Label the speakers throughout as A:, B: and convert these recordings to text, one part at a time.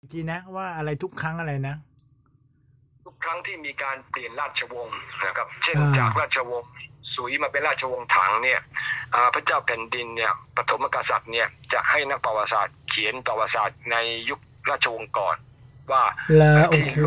A: อีกทีนะว่าอะไรทุกครั้งอะไรนะ
B: ทุกครั้งที่มีการเปลี่ยนราชวงศ์นะครับ เช่น
A: อ่า
B: จากราชวงศ์สุยมาเป็นราชวงศ์ถังเนี่ยอ่าพระเจ้าแผ่นดินเนี่ยปฐมกษัตริย์เนี่ยจะให้นักประวัติศาสตร์เขียนประวัติศาสตร์ในยุคราชวงศ์ก่อน ว่า
A: แล้วโอ้โห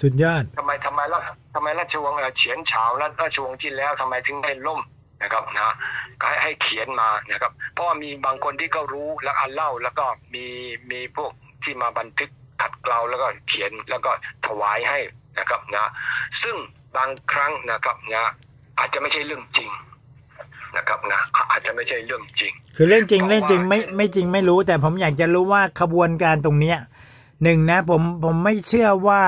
A: สุดยอด
B: ทำไมทำไมราชทำไมราชวงศ์เอ่อเฉียนเฉาและราชวงศ์ที่แล้วทำไมถึงได้ล่ม นะครับนะก็ให้ให้เขียนมานะครับ เพราะว่ามีบางคนที่ก็รู้แล้วอ่านเล่าแล้วก็มีมีพวกที่มาบันทึกขัดเกลาแล้วก็เขียนแล้วก็ถวายให้นะครับนะซึ่งบางครั้งนะครับนะอาจจะไม่ใช่เรื่องจริงนะครับนะอะอาจจะไม่ใช่เรื่องจริง
A: คือเรื่องจริง
B: เพราะว่า
A: เรื่องจริงไม่ไม่จริงไม่รู้ แต่ผมอยากจะรู้ว่าขบวนการตรงเนี้ยหนึ่งนะผมผมไม่เชื่อว่า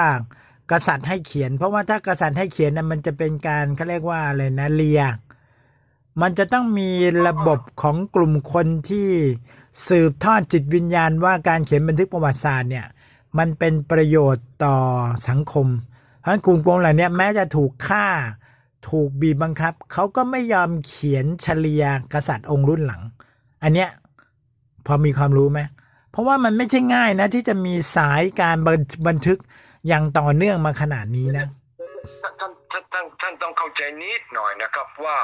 A: กษัตริย์ให้เขียน เพราะว่าถ้ากษัตริย์ให้เขียนนะมันจะเป็นการเขาเรียกว่าอะไรนะเลีย มันจะต้องมีระบบของกลุ่มคนที่สืบทอดจิตวิญญาณว่าการเขียนบันทึกประวัติศาสตร์เนี่ยมันเป็นประโยชน์ต่อสังคม เพราะฉะนั้นกลุ่มกลุ่มเหล่านี้แม้จะถูกฆ่าถูกบีบบังคับ เขาก็ไม่ยอมเขียนเฉลียกษัตริย์องค์รุ่นหลัง อันเนี้ยพอมีความรู้ไหมเพราะว่ามันไม่ใช่ง่ายนะ ที่จะมีสายการบันบันทึกอย่างต่อเนื่องมาขนาดนี้นะ
B: ท่านท่านท่านท่านต้องเข้าใจนิดหน่อยนะครับว่า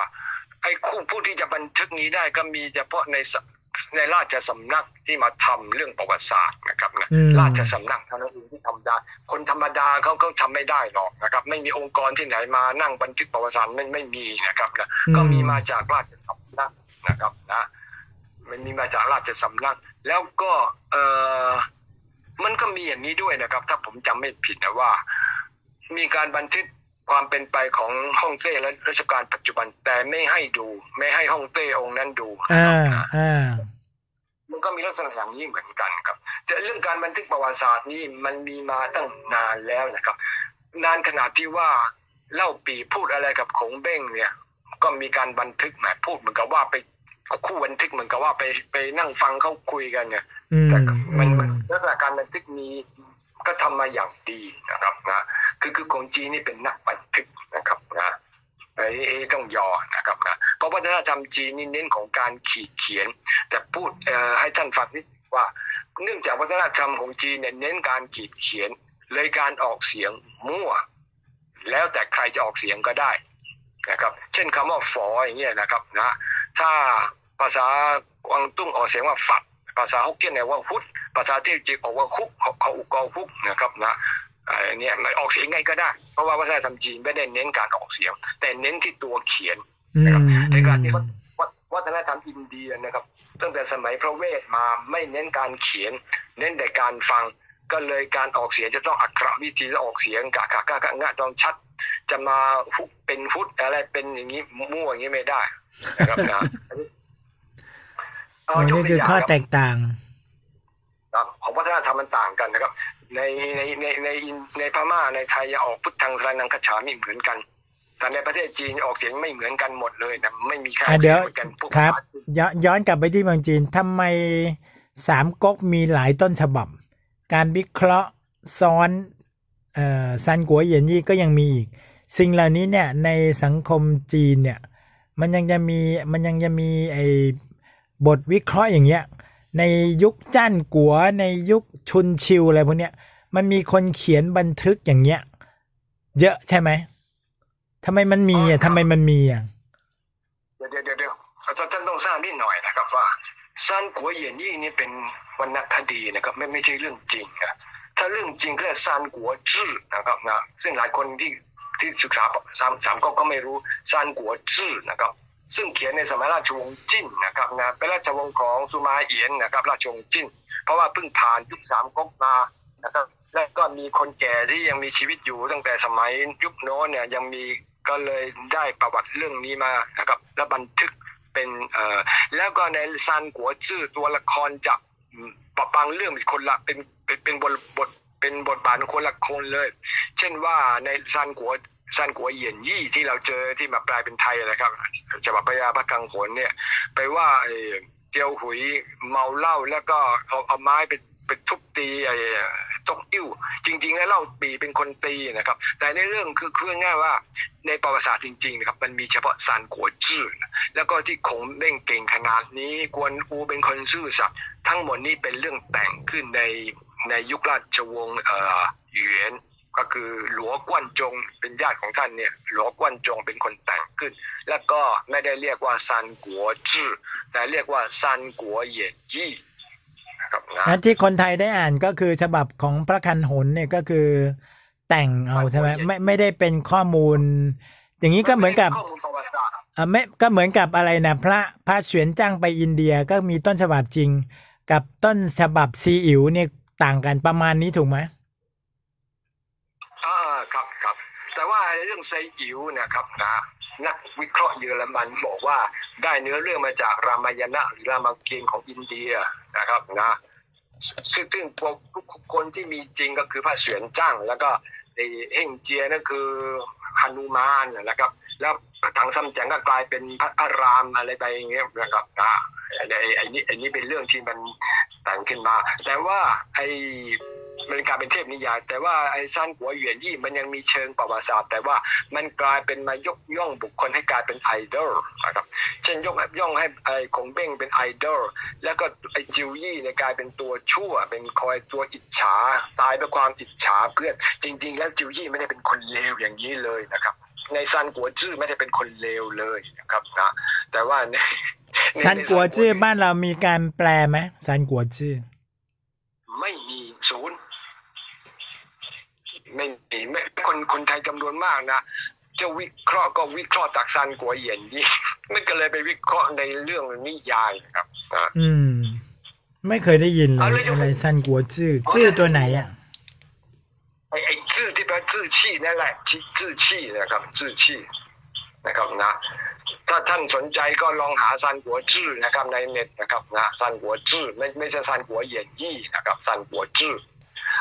B: ไอ้คู่ผู้ที่จะบันทึกนี้ได้ก็มีเฉพาะในสในราชสำนักที่มาทำเรื่องประวัติศาสตร์นะครับนะ
A: อืม
B: ราชสำนักเท่านั้นเองที่ทำได้ คนธรรมดาเขาเขาทำไม่ได้หรอกนะครับ ไม่มีองค์กรที่ไหนมานั่งบันทึกประวัติศาสตร์ไม่ไม่มีนะครับนะก็มีมาจากราชสำนักนะครับนะมันมีมาจากราชสำนัก แล้วก็เออมันก็มีอย่างนี้ด้วยนะครับ ถ้าผมจำไม่ผิดนะว่า มีการบันทึก ความเป็นไปของฮ่องเต้และรัชกาลปัจจุบัน แต่ไม่ให้ดู ไม่ให้ฮ่องเต้องค์นั้นดูนะ
A: อ่า
B: ครับนะ
A: อ่า
B: มันก็มีลักษณะอย่างนี้เหมือนกันครับ แต่เรื่องการบันทึกประวัติศาสตร์นี่มันมีมาตั้งนานแล้วนะครับ นานขนาดที่ว่าเล่าปีพูดอะไรกับขงเบ้งเนี่ย ก็มีการบันทึกแหมพูดเหมือนกับว่าไปคู่บันทึกเหมือนกับว่าไปไปนั่งฟังเขาคุยกันเนี่ย
A: อืม
B: แต่มัน
A: อื
B: มันลักษณะการบันทึกมีก็ทำมาอย่างดีนะครับนะ คือคือของจีนนี่เป็นนักบันทึกนะครับนะไอ้ไอ้ต้องยอนะครับนะเพราะวัฒนธรรมจีนนี่เน้นของการขีดเขียน แต่พูดเอ่อให้ท่านฟังนิดว่า เนื่องจากวัฒนธรรมของจีนเนี่ยเน้นการขีดเขียน เลยการออกเสียงมั่ว แล้วแต่ใครจะออกเสียงก็ได้นะครับเช่นคำว่าฝออย่างเงี้ยนะครับนะถ้าภาษากวางตุ้งออกเสียงว่าฝัดภาษาฮกเกี้ยนเนี่ยว่าฮุดภาษาเทียจีนออกว่าคุกเขาเขาอุกอฮุกนะครับนะ อันเนี้ยมันออกเสียงไงก็ได้ เพราะว่าวัฒนธรรมจีนไม่ได้เน้นการออกเสียง แต่เน้นที่ตัวเขียน
A: อืม
B: นะครับในการที่วัฒวัฒวัฒนธรรมอินเดียนะครับตั้งแต่สมัยพระเวทมาไม่เน้นการเขียน เน้นแต่การฟังก็เลยการออกเสียงจะต้องอักขระวิธีจะออกเสียงกะกะกะกะงะต้องชัด จะมาฮุกเป็นฮุดอะไรเป็นอย่างนี้มั่วอย่างนี้ไม่ได้นะครับนะอันนี้เอา
A: อัน
B: ยก
A: นี้
B: ตัว
A: คือ
B: อย่าง
A: ข้อ
B: ครับ
A: แตกต่าง
B: ครับของวัฒนธรรมมันต่างกันนะครับ ในในในในอินในพม่าในไทยจะออกพุทธังสรนังคจฉามิเหมือนกันแต่ในประเทศจีนออกเสียงไม่เหมือนกันหมดเลยนะไม่มีใครอ
A: อะ
B: อก
A: เดี๋
B: เสี
A: ย
B: ยง
A: ว
B: เหมือนกันพวก
A: ครับ
B: ภาษาจีน
A: ย้อนย้อนกลับไปที่เมืองจีนทำไมสามก๊กมีหลายต้นฉบับ การวิเคราะห์ซ้อนเอ่อซันกัวเหยียนยี่ก็ยังมีอีก สิ่งเหล่านี้เนี่ยในสังคมจีนเนี่ย มันยังจะมีมันยังจะมีไอ้บทวิเคราะห์อย่างเงี้ย ในยุคจ้านกัวในยุคชุนชิวอะไรพวกเนี้ย มันมีคนเขียนบันทึกอย่างเงี้ย เยอะใช่ไหมทำไมมันมีอะทำไมมันมีอะ
B: เดี๋ยวเดี๋ยวเดี๋ยวเดี๋ยวท่านท่านต้องทราบนิดหน่อยนะครับว่าซันกัวเหยียนยี่นี่เป็นวรรณคดีนะครับ ไม่ไม่ใช่เรื่องจริงนะถ้าเรื่องจริงก็เรียกซันกัวจื้อนะครับนะซึ่งหลายคนที่ที่ศึกษาสามสามก็ก็ไม่รู้ซันกัวจื้อนะครับ ซึ่งเขียนในสมัยราชวงศ์จิ้นนะครับนะเป็นราชวงศ์ของสุมาเอียนนะครับ ราชวงศ์จิ้น เพราะว่าเพิ่งผ่านยุคสามก๊กมานะครับและก็มีคนแก่ที่ยังมีชีวิตอยู่ตั้งแต่สมัยยุคโน้นเนี่ยยังมีก็เลยได้ประวัติเรื่องนี้มานะครับและบันทึกเป็นเอ่อแล้วก็ในซันกัวจื้อตัวละครจะปะบางเรื่องเป็นคนละเป็นเป็นเป็นบทบทเป็นบทบาทคนละคนเลย เช่นว่าในซันกัวซันกัวเหยียนยี่ที่เราเจอที่มาแปลเป็นไทยนะครับฉบับพระยาพระกังขนเนี่ย ไปว่าไอ้เจียวหุยเมาเหล้าแล้วก็เอาเอาไม้ไปไปทุบตีไอ้ตกอิ่วจริง ๆ แล้วเล่าปีเป็นคนตีนะครับ แต่ในเรื่องคือคือง่ายว่าในประวัติศาสตร์จริงๆนะครับมันมีเฉพาะซานกัวจื้อแล้วก็ที่คงเล่งเก่งขนาดนี้กวนอูเป็นคนซื่อสัตย์ทั้งหมดนี้เป็นเรื่องแต่งขึ้นในในยุคราชวงศ์เอ่อหยน ก็คือหลวงกวนจงเป็นญาติของท่านเนี่ยหลวงกวนจงเป็นคนแต่งขึ้น แล้วก็ไม่ได้เรียกว่าซานกัวจื้อแต่เรียกว่าซานกัวเหยียนยี่นะครับนะ
A: นะที่คนไทยได้อ่านก็คือฉบับของพระคันหนเนี่ยก็คือแต่งเอาใช่ไหมไม่ไม่ได้เป็นข้อมูล อย่างนี้ก็เหมือนกับ
B: ข้อมูลประวัติศาสตร์
A: อ่าไม่ก็เหมือนกับอะไรนะพระพระเสวียนจ้างไปอินเดียก็มีต้นฉบับจริง กับต้นฉบับซีอิ๋วเนี่ยต่างกันประมาณนี้ถูกไหม
B: อ่าครับครับ แต่ว่าเรื่อง ไซอิ๋วนะครับนะนักวิเคราะห์เยอรมันบอกว่าได้เนื้อเรื่องมาจากรามายณะหรือรามเกียรติ์ของอินเดียนะครับนะซึ่งซึ่งพวกทุกคนที่มีจริงก็คือพระเสวียนจ้าง แล้วก็ไอ้เฮงเจียนั่นคือฮานุมานนะครับ แล้วถังซัมจังก็กลายเป็นพระอารามอะไรไปอย่างเงี้ยนะครับนะไอ้ไอ้ไอ้นี่ไอ้นี่เป็นเรื่องที่มันแต่งขึ้นมา แต่ว่าไอ้ มันกลายเป็นเทพนิยาย แต่ว่าไอ้ซันกัวเหวียนยี่มันยังมีเชิงประวัติศาสตร์แต่ว่ามันกลายเป็นมายกย่องบุคคลให้กลายเป็นไอดอลนะครับเช่นยกย่องให้ไอ้คงเบ้งเป็นไอดอลแล้วก็ไอ้จิวยี่เนี่ยกลายเป็นตัวชั่ว เป็นคอยตัวอิจฉาตายด้วยความอิจฉาเพื่อนจริง ๆ แล้วจิวยี่ไม่ได้เป็นคนเลวอย่างนี้เลยนะครับ ในซันกัวจื้อไม่ได้เป็นคนเลวเลยนะครับนะแต่ว่าในใน
A: ซันกัวจื้อบ้านเรามีการแปลไหมซันกัวจื้อ
B: คนคนไทยจำนวนมากนะจะวิเคราะห์ก็วิเคราะห์จากซันกัวเหยียนยี่มันก็เลยไปวิเคราะห์ในเรื่องนิยายนะครับอ่า
A: อืม ไม่เคยได้ยินเล
B: เอา
A: ย
B: เลยยก
A: อะไรซันกัวจื้อจื้อตัวไหนอะ
B: ไอ้ไอ้จื้อที่แปลจื้อชี่นั่นแหละที่จื้อชี่นะครับจื้อชี่นะครับนะถ้าท่านสนใจก็ลองหาซันกัวจื้อนะครับในเน็ตนะครับนะซันกัวจื้อไม่ไม่ใช่ซันกัวเหยียนยี่นะครับซันกัวจื้อ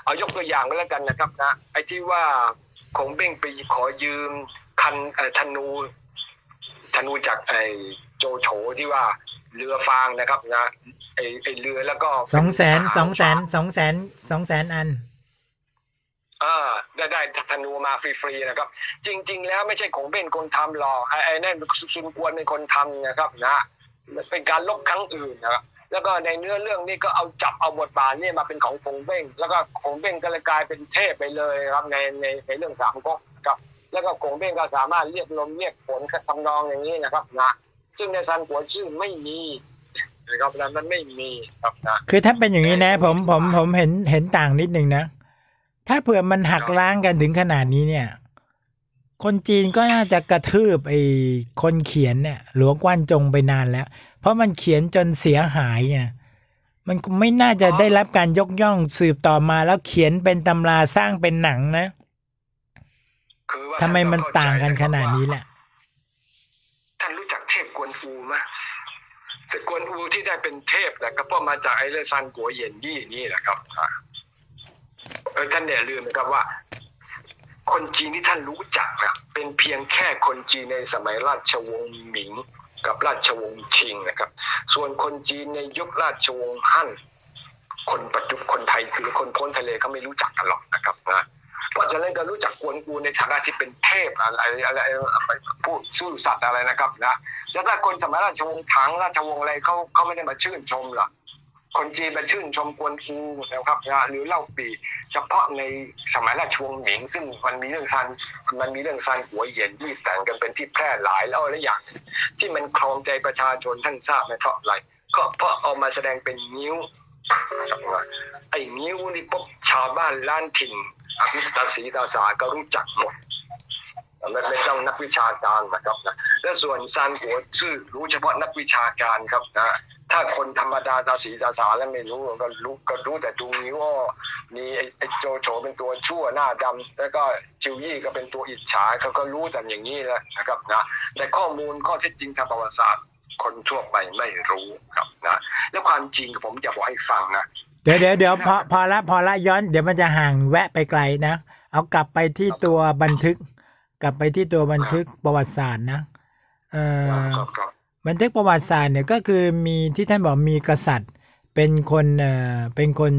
B: เอายกตัวอย่างก็แล้วกันนะครับนะไอ้ที่ว่า คงเบ้งไปขอยืมคันเอ่อธนูธนูจากไอ้โจโฉที่ว่าเรือฟางนะครับนะไอ้ไอ้เรือแล้วก็
A: สองแสน
B: เป็
A: สองแสน
B: ทหาร
A: สองแสนสองแสนอัน
B: เออได้ได้ธนูมาฟรีๆนะครับ จริง ๆ แล้วไม่ใช่ของเบ้นคนทำหรอกไอ้ไอ้นั่นซุนกวนเป็นคนทำนะครับ นะเป็นการลบครั้งอื่นนะครับ แล้วก็ในเนื้อเรื่องนี้ก็เอาจับเอาบทบาทนี่มาเป็นของคงเบ้งแล้วก็คงเบ้งก็เลยกลายเป็นเทพไปเลยครับในในในเรื่องสามก๊กครับ แล้วก็คงเบ้งก็สามารถเรียกลมเรียกฝนทำนองอย่างนี้นะครับนะซึ่งในซันกัวชื่อไม่มีนะครับนะมันไม่มีครับนะ
A: คือถ้าเป็นอย่างนี้นะ ผมผมผมเห็นเห็นต่างนิดนึงนะ ถ้าเผื่อมันหักล้างกันถึงขนาดนี้เนี่ย คนจีนก็น่าจะกระทืบไอ้คนเขียนเนี่ย หลวงกว้านจงไปนานแล้ว เพราะมันเขียนจนเสียหายไงมันไม่น่าจะได้รับการยกย่องสืบต่อมาแล้วเขียนเป็นตำราสร้างเป็นหนังนะ
B: คือว่า
A: ทำไมมัน
B: ท่ก็
A: ต่างกัน
B: เข้
A: ข
B: ใจะ
A: นาด
B: ครับ
A: นี้
B: ว่า
A: แหละ
B: ท่านรู้จักเทพกวนอูไหมแต่กวนอูที่ได้เป็นเทพนะก็เพราะมาจากไอ้เรื่องซันกัวเหยียนยี่นี่แหละครับอ่าเออท่านเนี่ยลืมนะครับว่า คนจีนที่ท่านรู้จักนะเป็นเพียงแค่คนจีนในสมัยราชวงศ์หมิง กับราชวงศ์ชิงนะครับ ส่วนคนจีนในยุคราชวงศ์ฮั่นคนปัจจุบันคนไทยคือคนพ้นทะเลเขาไม่รู้จักกันหรอกนะครับนะเพราะฉะนั้นก็รู้จักกวนอูในฐานะที่เป็นเทพอะไรอะไรอะไรผู้ซื่อสัตย์อะไรนะครับนะแล้วถ้าคนสมัยราชวงศ์ถังราชวงศ์อะไรเขาเขาไม่ได้มาชื่นชมหรอก คนจีนมาชื่นชมกวนอูนะครับนะหรือเล่าปีเฉพาะในสมัยราชวงศ์หมิง ซึ่งมันมีเรื่องซันมันมีเรื่องซันหัวเหยียนที่แต่งกันเป็นที่แพร่หลายแล้วและอย่าง ที่มันครองใจประชาชนท่านทราบไหมเพราะอะไรก็เพราะเอามาแสดงเป็นนิ้วไอ้นิ้วนี่ปุ๊บชาวบ้านล้านถิ่นตาสีตาสาก็รู้จักหมด ไม่ไม่ต้องนักวิชาการนะครับนะและส่วนซานหัวชื่อรู้เฉพาะนักวิชาการครับนะถ้าคนธรรมดาตาสีตาสาแล้วไม่รู้ก็รู้ก็รู้แต่ดูนิ้วมีไอ้ไอ้โจโฉเป็นตัวชั่วหน้าดำแล้วก็จิวยี่ก็เป็นตัวอิจฉาเขาก็รู้แต่อย่างนี้แหละนะครับนะแต่ข้อมูลข้อเท็จจริงทางประวัติศาสตร์ คนทั่วไปไม่รู้ครับนะแล้วความจริงผมจะบอกให้ฟังนะ
A: เดี๋ยวเดี๋ยวเดี๋ยวพอพอละพอละย้อน เดี๋ยวมันจะห่างแวะไปไกลนะเอากลับไปที่ตัวบันทึก กลับไปที่ตัวบันทึกประวัติศาสตร์นะเอ่อ
B: ครับครับ
A: บันทึกประวัติศาสตร์เนี่ยก็คือมีที่ท่านบอกมีกษัตริย์ เป็นคนเอ่อเป็นคน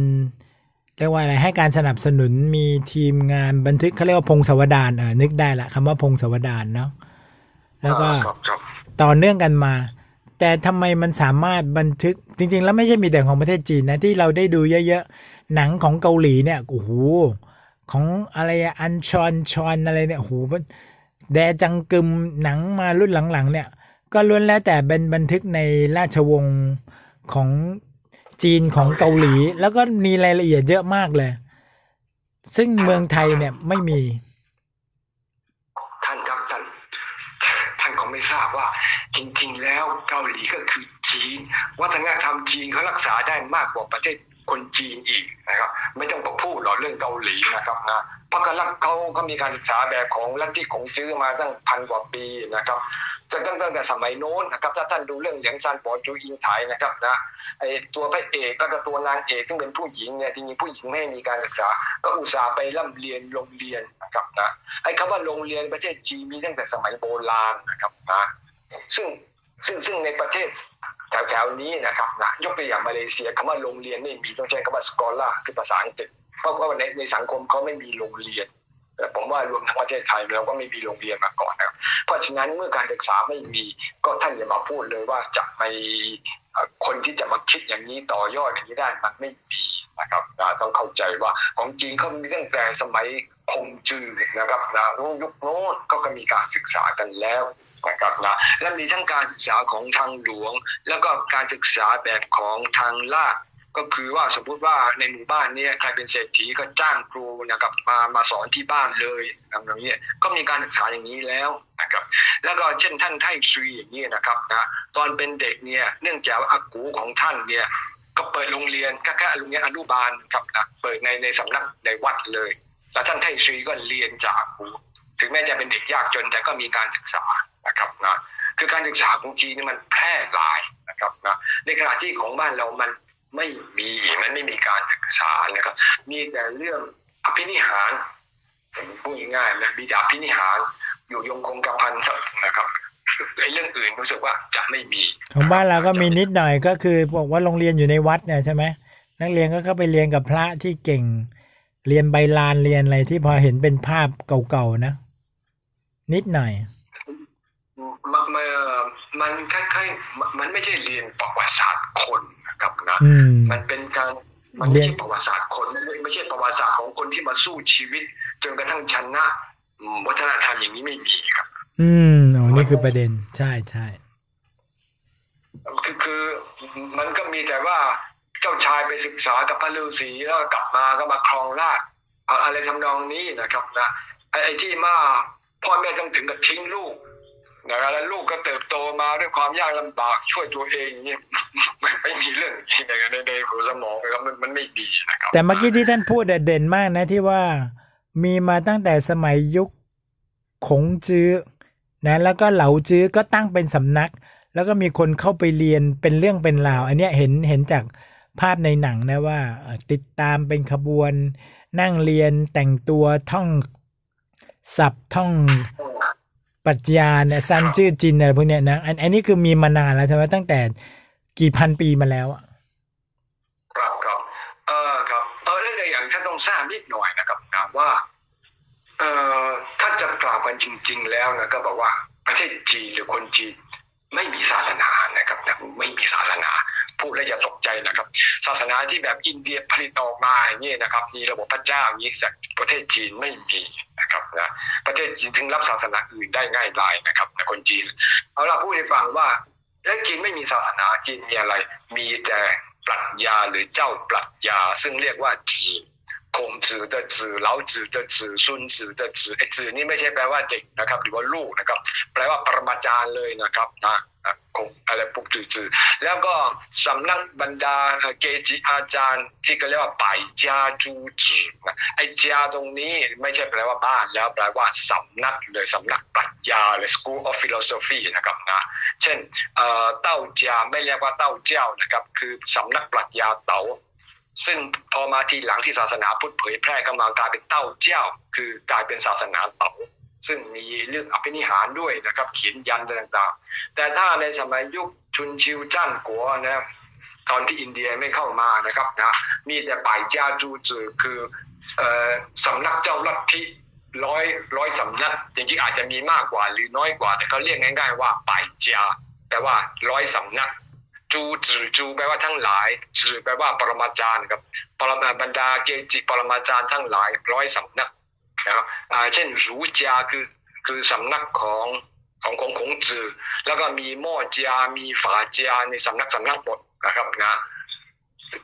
A: เรียกว่าอะไรให้การสนับสนุนมีทีมงานบันทึกเขาเรียกว่าพงศาวดารเออนึกได้ละคำว่าพงศาวดารเนาะแล้วก็
B: ครับครับ
A: ต่อเนื่องกันมา แต่ทำไมมันสามารถบันทึกจริง ๆ แล้วไม่ใช่มีแต่ของประเทศจีนนะที่เราได้ดูเยอะๆหนังของเกาหลีเนี่ยโอ้โห ของอะไรอันชอนชอนอะไรเนี่ยโหมันแดจังกึมหนังมารุ่นหลังๆ เนี่ย ก็ล้วนแล้วแต่เป็นบันทึกในราชวงศ์ของจีนของเกาหลี แล้วก็มีรายละเอียดเยอะมากเลย ซึ่งเมืองไทยเนี่ยไม่มี
B: ท่านครับท่านท่านคงไม่ทราบว่า จริง ๆ แล้วเกาหลีก็คือจีน วัฒนธรรมจีนเขารักษาได้มากกว่าประเทศ คนจีนอีกนะครับ ไม่ต้องมาพูดหรอกเรื่องเกาหลีนะครับนะเพราะกรักเขาก็มีการศึกษาแบบของลัทธิของจื้อมาตั้งพันกว่าปีนะครับตั้งตั้งตั้งแต่สมัยโน้นนะครับ ถ้าท่านดูเรื่องเหลียงซานปอจูอิงไถนะครับนะไอตัวพระเอกแล้วก็ตัวนางเอกซึ่งเป็นผู้หญิงเนี่ยจริงๆผู้หญิงไม่มีการศึกษา ก็อุตส่าห์ไปร่ำเรียนโรงเรียนนะครับนะไอคำว่าโรงเรียนประเทศจีนมีตั้งแต่สมัยโบราณนะครับนะซึ่งซึ่งซึ่งในประเทศ แถวๆนี้นะครับนะยกตัวอย่างมาเลเซียคำว่าโรงเรียนไม่มีต้องใช้คำว่า scholar คือภาษาอังกฤษเพราะว่าในในสังคมเขาไม่มีโรงเรียนแต่ผมว่ารวมทั้งประเทศไทยเราก็ไม่มีโรงเรียนมาก่อนนะครับ เพราะฉะนั้นเมื่อการศึกษาไม่มีก็ท่านอย่ามาพูดเลยว่าจะไปคนที่จะมาคิดอย่างนี้ต่อยอดอย่างนี้ได้มันไม่มีนะครับนะต้องเข้าใจว่าของจีนเขามีตั้งแต่สมัยคงจือนะครับนะยุคโน้นก็ก็มีการศึกษากันแล้วนะครับนะและมีทั้งการศึกษาของทางหลวง แล้วก็การศึกษาแบบของทางลาดก็คือว่าสมมุติว่าในหมู่บ้านเนี้ใครเป็นเศรษฐีก็จ้างครูนะครับมามาสอนที่บ้านเลยอย่างนี้ก็มีการศึกษาอย่างนี้แล้วนะครับแล้วก็เช่นท่านไทซุยอย่างนี้นะครับนะตอนเป็นเด็กเนี่ยเนื่องจากว่าอากูของท่านเนี่ยก็เปิดโรงเรียนแค่โรงเรียนอนุบาลครับนะเปิดในในสำนักในวัดเลย แล้วท่านไทซุยก็เรียนจากอากูถึงแม้จะเป็นเด็กยากจนแต่ก็มีการศึกษานะครับนะคือการศึกษาของจีนนี่มันแพร่หลายนะครับนะในขณะที่ของบ้านเรามันไม่มีมันไม่มีการศึกษานะครับ มีแต่เรื่องอภินิหารผมพูดง่ายๆนะมีแต่อภินิหารอยู่ยงคงกระพันนะครับไอ้เรื่องอื่นรู้สึกว่าจะไม่มี
A: ของบ้านเราก็มีนิดหน่อยก็คือบอกว่าโรงเรียนอยู่ในวัดเนี่ยใช่ไหมนักเรียนก็เข้าไปเรียนกับพระที่เก่ง เรียนใบลานเรียนอะไรที่พอเห็นเป็นภาพเก่าๆนะ นิดหน่อย
B: มันมันมันคล้ายๆมันไม่ใช่เรียนประวัติศาสตร์คนนะครับนะ
A: อืม
B: มันเป็นการมันไม่ใช่ประวัติศาสตร์คนไม่ไม่ใช่ประวัติศาสตร์ของคนที่มาสู้ชีวิต จนกระทั่งชนะอืมวัฒนธรรมอย่างนี้ไม่มีครับ
A: อืมอ๋อนี่คือประเด็น ใช่ใช่
B: คือคือมันก็มีแต่ว่า เจ้าชายไปศึกษากับพระฤาษีแล้วกลับมาก็มาครองราชอะไรทำนองนี้นะครับนะไอ้ไอ้ที่มาพ่อแม่ต้องถึงกับทิ้งลูกนะครับแล้วลูกก็เติบโตมาด้วยความยากลำบากช่วยตัวเองเนี่ยไม่ไม่มีเรื่องในในในหัวสมองครับมันมันไม่มีนะครับ
A: แต่เมื่อกี้ที่ท่านพูดเด่นมากนะที่ว่ามีมาตั้งแต่สมัยยุคขงจื้อนะแล้วก็เหลาจื้อก็ตั้งเป็นสำนัก แล้วก็มีคนเข้าไปเรียนเป็นเรื่องเป็นราว อันเนี้ยเห็นเห็นจาก ภาพในหนังนะว่าติดตามเป็นขบวน นั่งเรียนแต่งตัวท่องศัพท์ท่องปรัชญาเนี่ยซันจื้อจินอะไรพวกเนี้ยนะอันอันนี้คือมีมานานแล้วใช่ไหมตั้งแต่กี่พันปีมาแล้วอะ
B: ครับครับเออครับเออเรื่องอย่างท่านต้องทราบนิดหน่อยนะครับนะว่าเออถ้าจะกล่าวกันจริง ๆ แล้วนะก็บอกว่าประเทศจีนหรือคนจีนไม่มีศาส สนาที่แบบอินเดียผลิตออกมาอย่างนี้นะครับมีระบบพระเจ้าอย่างนี้จากประเทศจีนไม่มีนะครับนะประเทศจีนถึงรับศาสนาอื่นได้ง่ายดายนะครับคนจีนเอาล่ะพูดให้ฟังว่าแล้วจีนไม่มีศาสนาจีนมีอะไร มีแต่ปรัชญาหรือเจ้าปรัชญา ซึ่งเรียกว่าจีนคงจือเตจือเล้าจือเตจือซุนจือจือไอ้จือนี่ไม่ใช่แปลว่าเด็กนะครับ หรือว่าลูกนะครับ แปลว่าปรมาจารย์เลยนะครับนะ อะไรพวกจือจือแล้วก็สำนักบรรดาเกจิอาจารย์ที่ก็เรียกว่าป่ายจาจูจือนะไอ้จาตรงนี้ไม่ใช่แปลว่าบ้านแล้วแปลว่าสำนักเลยสำนักปรัชญาเลย School of Philosophy นะครับนะเช่นเอ่อเต้าจาไม่เรียกว่าเต้าเจ้านะครับคือสำนักปรัชญาเต๋าซึ่งพอมาทีหลังที่ศาสนาพุทธเผยแพร่ก็มากลายเป็นเต้าเจ้า คือกลายเป็นศาสนาเต๋า ซึ่งมีเรื่องอภินิหารด้วยนะครับเขียนยันต่างๆ แต่ถ้าในสมัยยุคชุนชิวจ้านกัวนะครับตอนที่อินเดียไม่เข้ามานะครับนะมีแต่ป่ายจาจูจือคือเออสำนักเจ้าลัทธิร้อยร้อยสำนักจริงๆอาจจะมีมากกว่าหรือน้อยกว่า แต่เขาเรียกง่าย ๆ ว่าป่ายจาแปลว่าร้อยสำนักจูจือจูแปลว่าทั้งหลายจือแปลว่าปรมาจารย์ครับปรมาบรรดาเกจิปรมาจารย์ทั้งหลายร้อยสำนัก นะครับอ่าเช่นรูจาคือคือสำนักของของของของจือแล้วก็มีหม้อจามีฝาจาในสำนักสำนักหมดนะครับนะ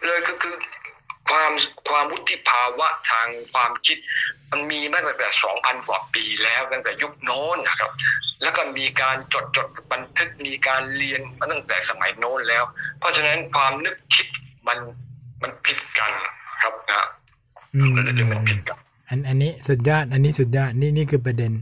B: เลยก็คือความความวุฒิภาวะทางความคิด มันมีมาตั้งแต่สองพันกว่าปีแล้วตั้งแต่ยุคโน้นนะครับ แล้วก็มีการจดจดบันทึกมีการเรียนมาตั้งแต่สมัยโน้นแล้ว เพราะฉะนั้นความนึกคิดมันมันผิดกันครับนะ
A: อืม
B: เรื่องมันผิดกัน
A: อันอันนี้สุดยอด อันนี้สุดยอด นี่นี่คือประเด็น